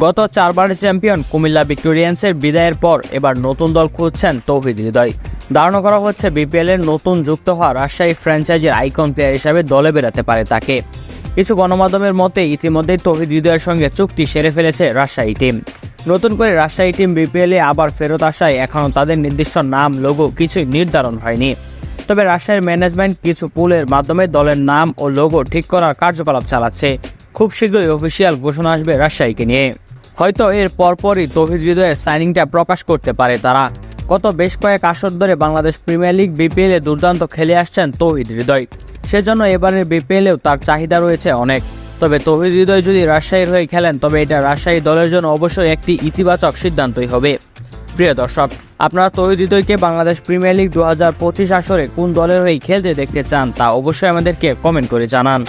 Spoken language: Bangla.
গত চারবারের চ্যাম্পিয়ন কুমিল্লা ভিক্টোরিয়ান্সের বিদায়ের পর এবার নতুন দল খুঁজছেন তৌহিদ হৃদয়। ধারণা করা হচ্ছে বিপিএল এর নতুন যুক্ত হওয়া রাজশাহী ফ্র্যাঞ্চাইজির আইকন প্লেয়ার হিসাবে দলে বেরাতে পারে তাকে। কিছু গণমাধ্যমের মতে ইতিমধ্যেই তৌহিদ হৃদয়ের সঙ্গে চুক্তি সেরে ফেলেছে রাজশাহী টিম নতুন করে রাজশাহী টিম বিপিএলে আবার ফেরত আসায় এখনও তাদের নির্দিষ্ট নাম লোগো কিছুই নির্ধারণ হয়নি। তবে রাজশাহীর ম্যানেজমেন্ট কিছু পুলের মাধ্যমে দলের নাম ও লোগো ঠিক করার কার্যকলাপ চালাচ্ছে। খুব শীঘ্রই অফিসিয়াল ঘোষণা আসবে রাজশাহীকে নিয়ে। হয়তো এর পরপরই তৌহিদ হৃদয়ের সাইনিংটা প্রকাশ করতে পারে তারা। গত বেশ কয়েক আসর ধরে বাংলাদেশ প্রিমিয়ার লিগ বিপিএলে দুর্দান্ত খেলে আসছেন তৌহিদ হৃদয়। সেজন্য এবারের বিপিএলেও তার চাহিদা রয়েছে অনেক। তবে তৌহিদ হৃদয় যদি রাজশাহীর হয়ে খেলেন, তবে এটা রাজশাহী দলের জন্য অবশ্যই একটি ইতিবাচক সিদ্ধান্তই হবে। প্রিয় দর্শক, আপনারা তৌহিদ হৃদয়কে বাংলাদেশ প্রিমিয়ার লিগ দু হাজার পঁচিশ আসরে কোন দলের হয়ে খেলতে দেখতে চান তা অবশ্যই আমাদেরকে কমেন্ট করে জানান।